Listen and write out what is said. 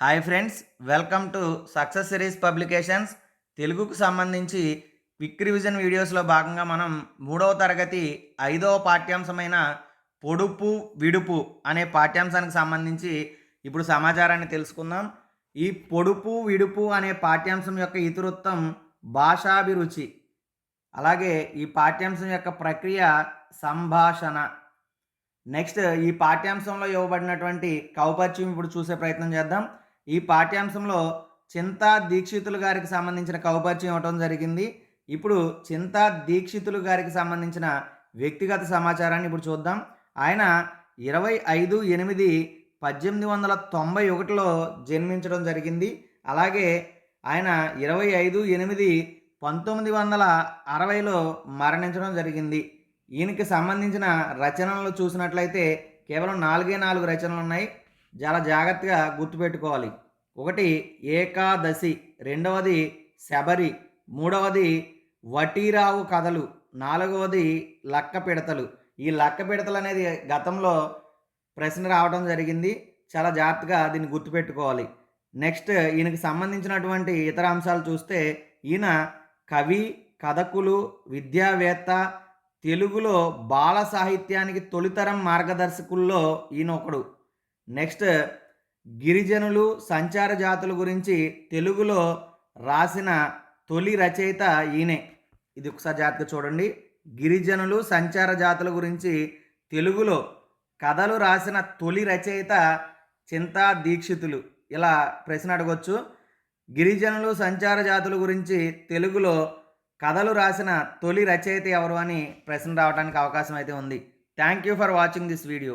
Hi friends welcome to success series publications. తెలుగుకు సంబంధించి quick revision వీడియోస్లో భాగంగా మనం మూడవ తరగతి ఐదవ పాఠ్యాంశమైన పొడుపు విడుపు అనే పాఠ్యాంశానికి సంబంధించి ఇప్పుడు సమాచారాన్ని తెలుసుకుందాం. ఈ పొడుపు విడుపు అనే పాఠ్యాంశం యొక్క ఇతివృత్తం భాషాభిరుచి. అలాగే ఈ పాఠ్యాంశం యొక్క ప్రక్రియ సంభాషణ. నెక్స్ట్ ఈ పాఠ్యాంశంలో ఇవ్వబడినటువంటి కౌపర్చ్యం ఇప్పుడు చూసే ప్రయత్నం చేద్దాం. ఈ పాఠ్యాంశంలో చింతా దీక్షితులు గారికి సంబంధించిన కౌపర్చ్యం ఇవ్వటం జరిగింది. ఇప్పుడు చింతా దీక్షితులు గారికి సంబంధించిన వ్యక్తిగత సమాచారాన్ని ఇప్పుడు చూద్దాం. ఆయన ఇరవై ఐదు ఎనిమిది పద్దెనిమిది వందల తొంభై ఒకటిలో జన్మించడం జరిగింది. అలాగే ఆయన ఇరవై ఐదు ఎనిమిది పంతొమ్మిది వందల అరవైలో మరణించడం జరిగింది. ఈయనకి సంబంధించిన రచనలు చూసినట్లయితే కేవలం నాలుగే నాలుగు రచనలు ఉన్నాయి. చాలా జాగ్రత్తగా గుర్తుపెట్టుకోవాలి ఒకటి ఏకాదశి రెండవది శబరి మూడవది వటీరావు కథలు నాలుగవది లక్క పిడతలు. ఈ లక్క పిడతలు అనేది గతంలో ప్రశ్న రావడం జరిగింది. చాలా జాగ్రత్తగా దీన్ని గుర్తుపెట్టుకోవాలి నెక్స్ట్ ఈయనకి సంబంధించినటువంటి ఇతర అంశాలు చూస్తే ఈయన కవి కథకులు విద్యావేత్త తెలుగులో బాల సాహిత్యానికి తొలితరం మార్గదర్శకుల్లో ఈయన ఒకడు నెక్స్ట్ గిరిజనులు సంచార జాతుల గురించి తెలుగులో రాసిన తొలి రచయిత ఈయనే. ఇది ఒకసారి జాతిగా చూడండి. గిరిజనులు సంచార జాతుల గురించి తెలుగులో కథలు రాసిన తొలి రచయిత చింతా దీక్షితులు. ఇలా ప్రశ్న అడగొచ్చు. గిరిజనులు సంచార జాతుల గురించి తెలుగులో కథలు రాసిన తొలి రచయిత ఎవరు అని ప్రశ్న రావడానికి అవకాశం అయితే ఉంది. Thank you for watching this video